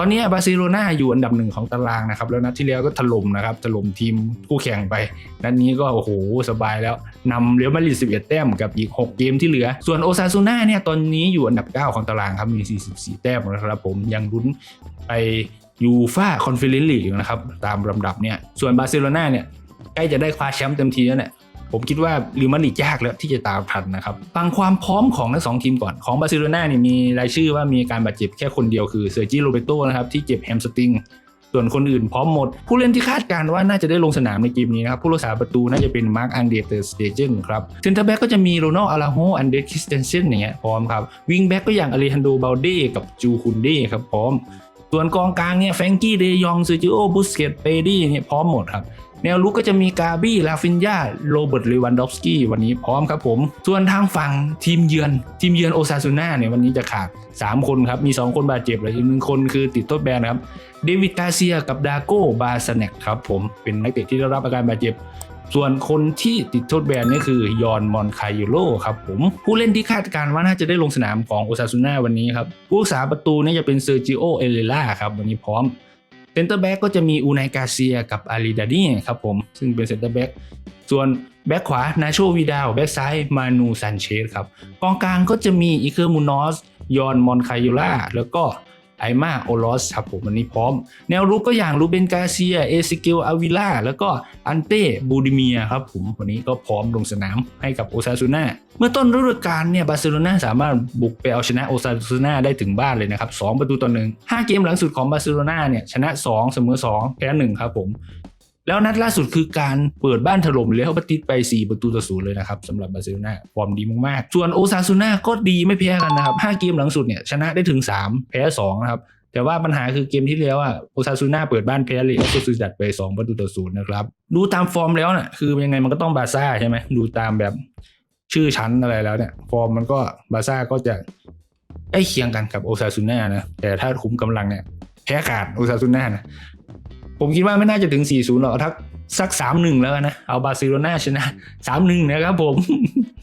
ตอนนี้บาร์เซโลนาอยู่อันดับหนึ่งของตารางนะครับ แล้วนัดที่แล้วก็ถล่มนะครับถล่มทีมคู่แข่งไป นัดนี้ก็โอ้โหสบายแล้วนำเรอัลมาดริด11 แต้มกับอีก 6 เกมที่เหลือ ส่วนโอซาซูน่าเนี่ยตอนนี้อยู่อันดับ 9 ของตารางครับมี 44 แต้มนะครับผมยังลุ้นไปยูฟาคอนเฟอเรนซ์ลีกนะครับตามลำดับเนี่ยส่วนบาร์เซโลนาเนี่ยใกล้จะได้คว้าแชมป์เต็มทีแล้วเนี่ย ผมคิดว่าลิมาริดยากแล้วที่จะตามทันนะครับฟังความพร้อมของทั้งสองทีมก่อนของบาร์เซโลนาเนี่ยมีรายชื่อว่ามีการบาดเจ็บแค่คนเดียวคือเซอร์จิโรเบโตนะครับที่เจ็บแฮมสตริงส่วนคนอื่นพร้อมหมด ผู้เล่นที่คาดการณ์ว่าน่าจะได้ลงสนามในเกมนี้นะครับ ผู้รักษาประตูน่าจะเป็นมาร์คอังเดเตอร์สเตเจนครับเซนเตอร์แบ็กก็จะมีโรนัลอาราโฮอันเดรคิสเตนเซนอย่างเงี้ยพร้อมครับวิงแบ็กก็อย่างอเลฮันโดบาลเดกับจูคุนเดครับพร้อม ส่วนกองกลางเนี่ยแฟงกี้เดยองเซอร์จิโอบุสเกตเปดี้เนี่ยพร้อมหมดครับ แนวลุกก็จะมีกาบี้ลาฟินยาโรเบิร์ตเลวันดอฟสกี้วันนี้พร้อมครับผม ส่วนทางฝั่งทีมเยือน ทีมเยือนโอซาซูน่าเนี่ยวันนี้จะขาด 3 คนครับ มี 2 คนบาดเจ็บเลยอีกหนึ่งคนคือติดโทษแบนครับเดวิดกาเซียกับดาโกบาสเนกครับผมเป็นนักเตะที่ได้รับอาการบาดเจ็บ ส่วนคนที่ติดโทษแบนนี่คือยอนมอนคายโลครับผมผู้เล่นที่คาดการณ์ว่าน่าจะได้ลงสนามของโอซาซูน่าวันนี้ครับ ผู้รักษาประตูนี่จะเป็นเซอร์จิโอเอเลล่าครับวันนี้พร้อมเซนเตอร์แบ็กก็จะมีอูนายกาเซียกับอาริดานีครับผมซึ่งเป็นเซนเตอร์แบ็กส่วนแบ็กขวานาโชวีดาวแบ็กซ้ายมานูซันเชสครับกองกลางก็จะมีอีเคอร์มูนอสยอนมอนคายูล่าแล้วก็ ไอมาโอลอสครับผมวันนี้พร้อม แนวรุกก็อย่างรูเบนกาเซีย เอซิเกลอาวิล่าแล้วก็อันเต้บูดิเมียครับผมวันนี้ก็พร้อมลงสนามให้กับโอซาซูน่าเมื่อต้นฤดูกาลเนี่ยบาร์เซโลนาสามารถบุกไปเอาชนะโอซาซูน่าได้ถึงบ้านเลยนะครับสองประตูต่อหนึ่งห้าเกมหลังสุดของบาร์เซโลนาเนี่ยชนะ 2 เสมอ 2 แพ้1ครับผม แล้วนัดล่าสุดคือการเปิดบ้านถล่มเรอัลมาดริดไป 4 ประตูต่อศูนย์เลยนะครับสำหรับบาร์เซโลนาฟอร์มดีมากๆ ส่วนโอซาซูน่าก็ดีไม่แพ้กันนะครับ 5 เกมหลังสุดเนี่ยชนะได้ถึง 3 แพ้ 2 นะครับแต่ว่าปัญหาคือเกมที่แล้วอะโอซาซูน่าเปิดบ้านแพ้เลยก็คือดัดไป 2 ประตูต่อศูนย์นะครับ ดูตามฟอร์มแล้วน่ะคือยังไงมันก็ต้องบาร์ซ่าใช่ไหมดูตามแบบชื่อชั้นอะไรแล้วเนี่ย ฟอร์มมันก็บาร์ซ่าก็จะใกล้เคียงกันกับโอซาซูน่านะแต่ถ้าคุ้มกำลังเนี่ยแพ้ขาดโอซาซูน่านะ ผมคิดว่าไม่น่าจะถึง 4-0 หรอกทักสัก 3-1 แล้วกันนะ เอาบาร์เซโลนาชนะ 3-1 นะครับผม